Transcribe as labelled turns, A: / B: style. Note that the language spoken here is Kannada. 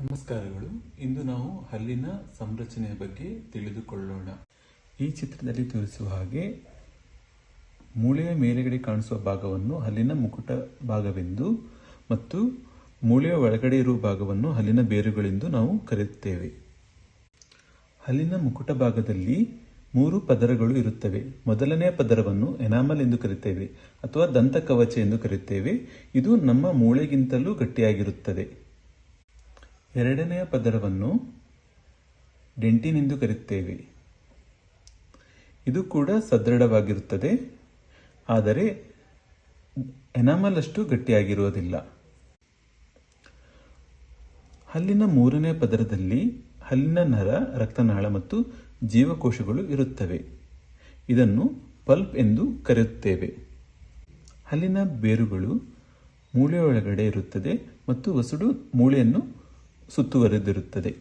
A: ನಮಸ್ಕಾರಗಳು. ಇಂದು ನಾವು ಹಲ್ಲಿನ ಸಂರಚನೆಯ ಬಗ್ಗೆ ತಿಳಿದುಕೊಳ್ಳೋಣ. ಈ ಚಿತ್ರದಲ್ಲಿ ತೋರಿಸುವ ಹಾಗೆ ಮೂಳೆಯ ಮೇಲೆಗಡೆ ಕಾಣಿಸುವ ಭಾಗವನ್ನು ಹಲ್ಲಿನ ಮುಕುಟ ಭಾಗವೆಂದು ಮತ್ತು ಮೂಳೆಯ ಒಳಗಡೆ ಇರುವ ಭಾಗವನ್ನು ಹಲ್ಲಿನ ಬೇರುಗಳೆಂದು ನಾವು ಕರೆಯುತ್ತೇವೆ. ಹಲ್ಲಿನ ಮುಕುಟ ಭಾಗದಲ್ಲಿ ಮೂರು ಪದರಗಳು ಇರುತ್ತವೆ. ಮೊದಲನೆಯ ಪದರವನ್ನು ಎನಾಮಲ್ ಎಂದು ಕರೆಯುತ್ತೇವೆ ಅಥವಾ ದಂತಕವಚ ಎಂದು ಕರೆಯುತ್ತೇವೆ. ಇದು ನಮ್ಮ ಮೂಳೆಗಿಂತಲೂ ಗಟ್ಟಿಯಾಗಿರುತ್ತದೆ. ಎರಡನೆಯ ಪದರವನ್ನು ಡೆಂಟಿನ್ ಎಂದು ಕರೆಯುತ್ತೇವೆ. ಇದು ಕೂಡ ಸದೃಢವಾಗಿರುತ್ತದೆ, ಆದರೆ ಎನಾಮಲ್ ಅಷ್ಟು ಗಟ್ಟಿಯಾಗಿರುವುದಿಲ್ಲ. ಹಲ್ಲಿನ ಮೂರನೇ ಪದರದಲ್ಲಿ ಹಲ್ಲಿನ ನರ, ರಕ್ತನಾಳ ಮತ್ತು ಜೀವಕೋಶಗಳು ಇರುತ್ತವೆ. ಇದನ್ನು ಪಲ್ಪ್ ಎಂದು ಕರೆಯುತ್ತೇವೆ. ಹಲ್ಲಿನ ಬೇರುಗಳು ಮೂಳೆಯೊಳಗಡೆ ಇರುತ್ತದೆ ಮತ್ತು ವಸುಡು ಮೂಳೆಯನ್ನು ಸುತ್ತುವರೆದಿರುತ್ತದೆ